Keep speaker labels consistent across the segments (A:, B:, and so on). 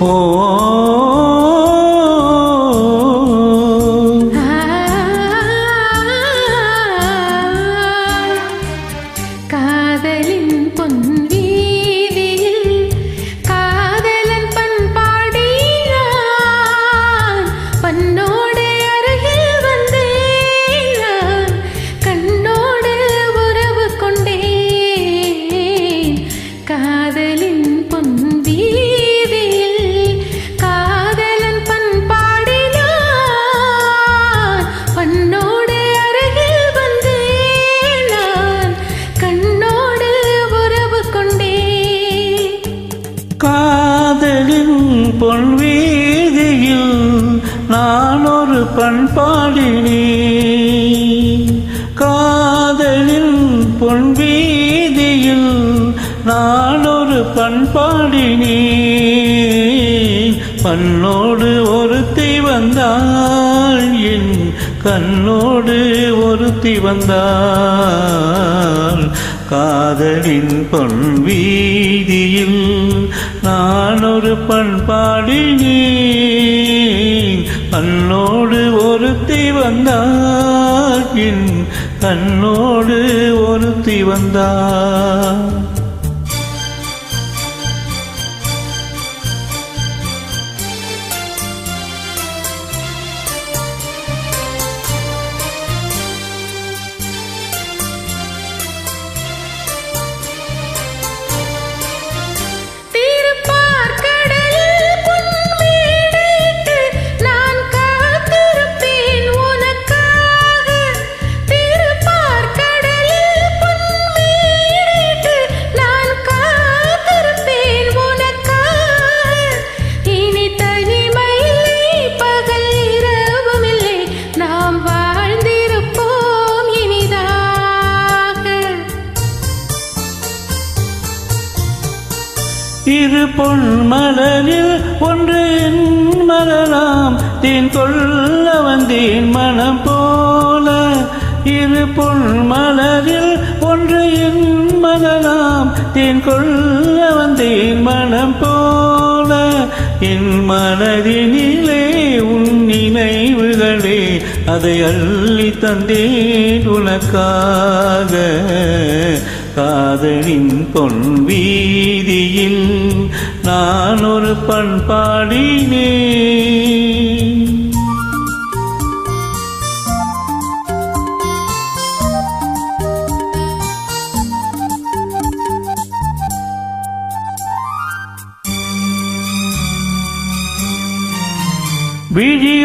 A: 哦。பொன் வீதியில் நான் ஒரு பண்பாடினி காதலின் பொன் வீதியில் நான் ஒரு பண்பாடினி பண்ணோடு ஒருத்தி வந்தாள் என் கண்ணோடு ஒருத்தி வந்தாள். காதலின் பொன் வீதியில் நான். ஒரு பண்பாடினேன் அன்னோடு ஒருத்தி வந்தாள் என் கண்ணோடு ஒருத்தி
B: வந்தா
A: இரு பொன் மலரில் ஒன்று என் மலராம் தீன் கொள்ள வந்தேன் மனம் போல. இரு பொன் மலரில் ஒன்று என் மலராம் தீன் கொள்ள வந்தேன் மனம் போல. என் மனதினிலே உன் நினைவுகளே அதை அள்ளி தந்தேன் உனக்காக. காதலின் பொன் வீதியில் நான் ஒரு பண்பாடினேன்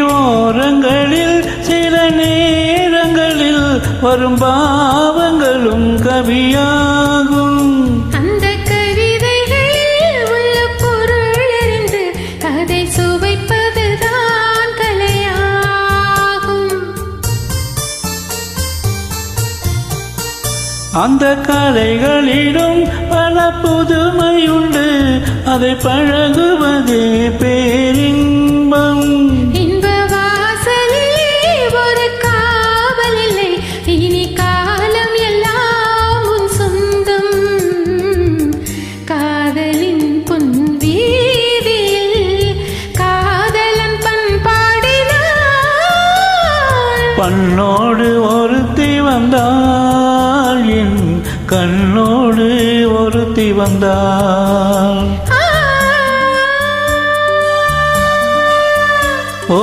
A: விழியோரங்களில் சில நேரங்களில் வரும் பாவங்களும் கவியாகும்.
B: அந்த கவிதைகளில் உள்ள பொருள் அறிந்து அதை சுவைப்பதுதான் கலையாகும்.
A: அந்த கலைகளிலும் பல புதுமையுண்டு. அதை பழகுவதே பேரின்பம் பண்ணோடு ஒருத்தி வந்தாள் என் கண்ணோடு ஒருத்தி வந்தாள் ஓ